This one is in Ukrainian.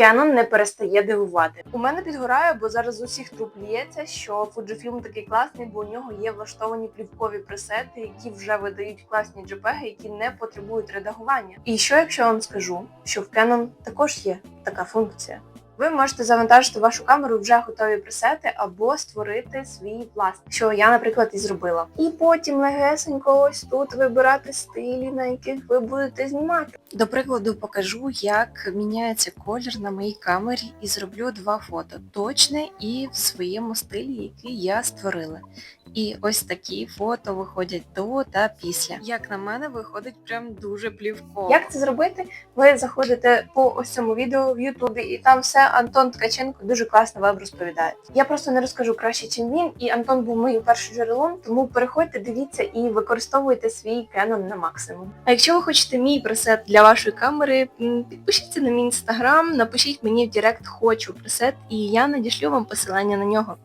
Canon не перестає дивувати. У мене підгорає, бо зараз з усіх труб лється, що Fujifilm такий класний, бо у нього є влаштовані плівкові пресети, які вже видають класні JPEG, які не потребують редагування. І що якщо я вам скажу, що в Canon також є така функція? Ви можете завантажити вашу камеру вже готові пресети або створити свій власний, що я, наприклад, і зробила. І потім легесенько ось тут вибирати стилі, на яких ви будете знімати. До прикладу, покажу, як міняється колір на моїй камері, і зроблю два фото точне і в своєму стилі, який я створила. І ось такі фото виходять до та після. Як на мене, виходить прям дуже плівково. Як це зробити? Ви заходите по ось цьому відео в Ютубі, і там все Антон Ткаченко дуже класно вам розповідає. Я просто не розкажу краще, чим він, і Антон був моїм першим джерелом, тому переходьте, дивіться і використовуйте свій Canon на максимум. А якщо ви хочете мій пресет для вашої камери, підпишіться на мій інстаграм, напишіть мені в Директ хочу пресет, і я надішлю вам посилання на нього.